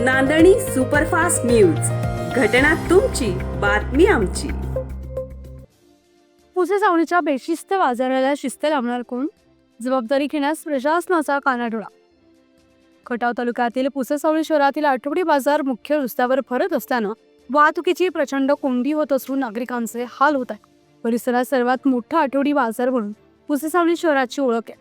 नांदणी superfast news. घटना तुमची बातमी आमची. पुसे सावणीच्या बेशिस्त बाजाराला शिस्त लावणार कोण? जबाबदारी घेण्यास प्रशासनाचा कानाडोळा. खटाव तालुक्यातील पुसेसावळी शहरातील आठवडी बाजार मुख्य रस्त्यावर भरत असताना वाहतुकीची प्रचंड कोंडी होत असून नागरिकांचे हाल होत आहे परिसरात सर्वात मोठा आठवडी बाजार म्हणून पुसेसावळी शहराची ओळख आहे.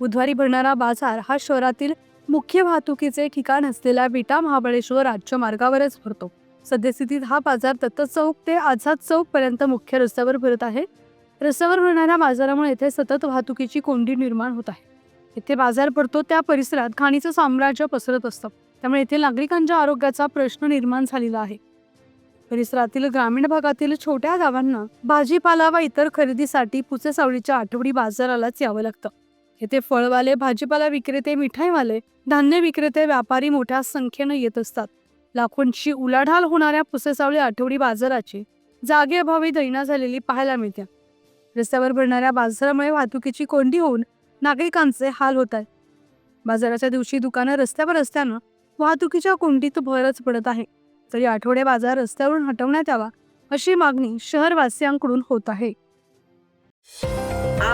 बुधवारी भरणारा बाजार हा शहरातील मुख्य वाहतुकीचे ठिकाण असलेल्या विटा महाबळेश्वर राज्य मार्गावरच भरतो. सद्यस्थितीत हा बाजार दत्त चौक ते आझाद चौक पर्यंत मुख्य रस्त्यावर भरत आहे. रस्त्यावर भरणाऱ्या बाजारामुळे येथे सतत वाहतुकीची कोंडी निर्माण होत आहे. येथे बाजार भरतो त्या परिसरात खाणीचं साम्राज्य पसरत असतं. त्यामुळे येथे नागरिकांच्या आरोग्याचा प्रश्न निर्माण झालेला आहे. परिसरातील ग्रामीण भागातील छोट्या गावांना भाजीपाला व इतर खरेदीसाठी पुसेसावळीच्या आठवडी बाजारालाच यावं लागतं. येथे फळवाले भाजीपाला विक्रेते मिठाईवाले धान्य विक्रेते व्यापारी मोठ्या संख्येनं येत असतात. लाखोंची उलाढाल होणाऱ्या पुसेसावळी आठवडी बाजाराची जागेअभावी दैना झालेली पाहायला मिळते. रस्त्यावर भरणाऱ्या बाजारामुळे वाहतुकीची कोंडी होऊन नागरिकांचे हाल होत आहेत. बाजाराच्या दिवशी दुकानं रस्त्यावर असल्यानं वाहतुकीच्या कोंडीत भरच पडत आहे. तरी आठवडे बाजार रस्त्यावरून हटवण्यात यावा अशी मागणी शहरवासियांकडून होत आहे.